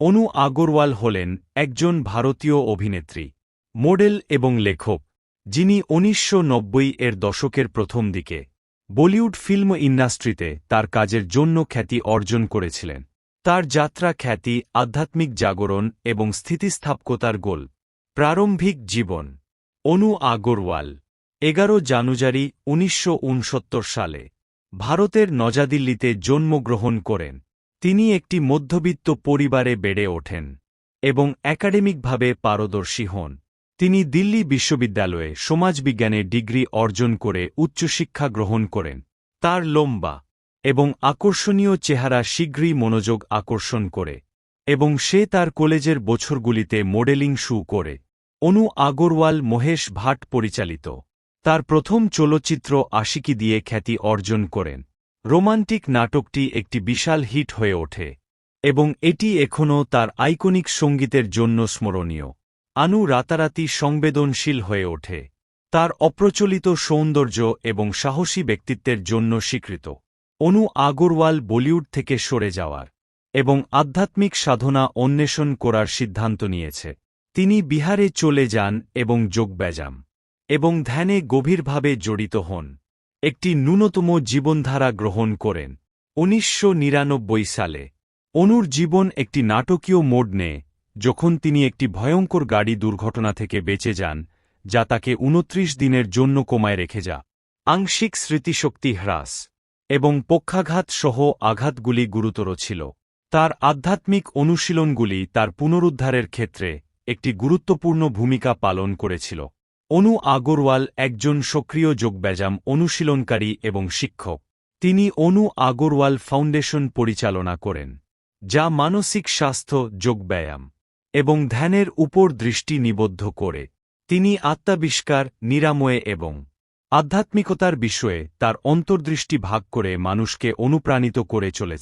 অনু আগরওয়াল হলেন একজন ভারতীয় অভিনেত্রী, মডেল এবং লেখক, যিনি উনিশশো নব্বই এর দশকের প্রথম দিকে বলিউড ফিল্ম ইন্ডাস্ট্রিতে তার কাজের জন্য খ্যাতি অর্জন করেছিলেন। তার যাত্রা খ্যাতি, আধ্যাত্মিক জাগরণ এবং স্থিতিস্থাপকতার গোল। প্রারম্ভিক জীবন, অনু আগরওয়াল, এগারো জানুয়ারি উনিশশো উনসত্তর সালে, ভারতের নজাদিল্লিতে জন্মগ্রহণ করেন। তিনি একটি মধ্যবিত্ত পরিবারে বেড়ে ওঠেন এবং একাডেমিকভাবে পারদর্শী হন। তিনি দিল্লি বিশ্ববিদ্যালয়ে সমাজবিজ্ঞানে ডিগ্রি অর্জন করে উচ্চশিক্ষা গ্রহণ করেন। তার লম্বা এবং আকর্ষণীয় চেহারা শীঘ্রই মনোযোগ আকর্ষণ করে এবং সে তার কলেজের বছরগুলিতে মডেলিং শু করে। অনু আগরওয়াল মহেশ ভাট পরিচালিত। তার প্রথম চলচ্চিত্র আশিকি দিয়ে খ্যাতি অর্জন করেন। রোমান্টিক নাটকটি একটি বিশাল হিট হয়ে ওঠে, এবং এটি এখনও তার আইকনিক সঙ্গীতের জন্য স্মরণীয়। আনু রাতারাতি সংবেদনশীল হয়ে ওঠে, তার অপ্রচলিত সৌন্দর্য এবং সাহসী ব্যক্তিত্বের জন্য স্বীকৃত। অনু আগরওয়াল বলিউড থেকে সরে যাওয়ার এবং আধ্যাত্মিক সাধনা অন্বেষণ করার সিদ্ধান্ত নিয়েছে। তিনি বিহারে চলে যান এবং যোগব্যায়াম এবং ধ্যানে গভীরভাবে জড়িত হন। একটি ন্যূনতম জীবনধারা গ্রহণ করেন। উনিশশো নিরানব্বই সালে, অনুর জীবন একটি নাটকীয় মোড় নেয়, যখন তিনি একটি ভয়ঙ্কর গাড়ি দুর্ঘটনা থেকে বেঁচে যান, যা তাকে উনত্রিশ দিনের জন্য কমায় রেখে যা আংশিক স্মৃতিশক্তি হ্রাস এবং পক্ষাঘাত সহ আঘাতগুলি গুরুতর ছিল। তার আধ্যাত্মিক অনুশীলনগুলি তার পুনরুদ্ধারের ক্ষেত্রে একটি গুরুত্বপূর্ণ ভূমিকা পালন করেছিল। অনু আগরওয়াল একজন সক্রিয় যোগব্যায়াম অনুশীলনকারী এবং শিক্ষক। তিনি অনু আগরওয়াল ফাউন্ডেশন পরিচালনা করেন, যা মানসিক স্বাস্থ্য, যোগব্যায়াম এবং ধ্যানের উপর দৃষ্টি নিবদ্ধ করে। তিনি আত্মাবিষ্কার, নিরাময়ে এবং আধ্যাত্মিকতার বিষয়ে তার অন্তর্দৃষ্টি ভাগ করে মানুষকে অনুপ্রাণিত করে চলেছে